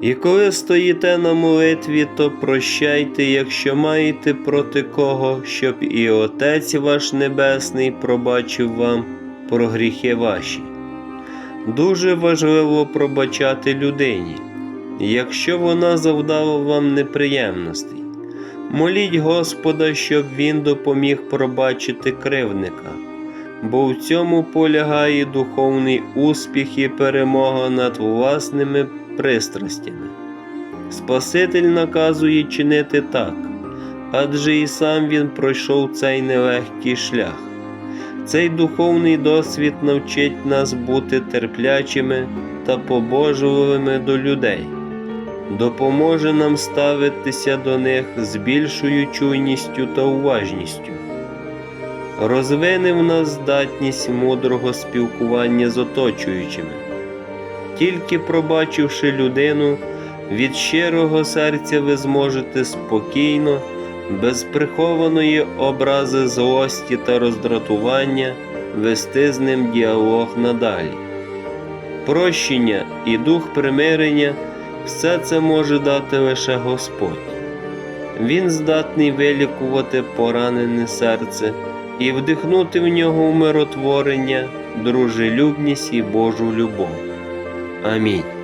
І коли стоїте на молитві, то прощайте, якщо маєте проти кого, щоб і Отець ваш Небесний пробачив вам про гріхи ваші. Дуже важливо пробачати людині, якщо вона завдала вам неприємностей. Моліть Господа, щоб Він допоміг пробачити кривника, бо в цьому полягає духовний успіх і перемога над власними пристрастями. Спаситель наказує чинити так, адже і сам він пройшов цей нелегкий шлях. Цей духовний досвід навчить нас бути терплячими та побожливими до людей, допоможе нам ставитися до них з більшою чуйністю та уважністю. Розвине в нас здатність мудрого спілкування з оточуючими. Тільки пробачивши людину, від щирого серця ви зможете спокійно, без прихованої образи злості та роздратування вести з ним діалог надалі. Прощення і дух примирення все це може дати лише Господь. Він здатний вилікувати поранене серце і вдихнути в нього умиротворення, дружелюбність і Божу любов. Амінь.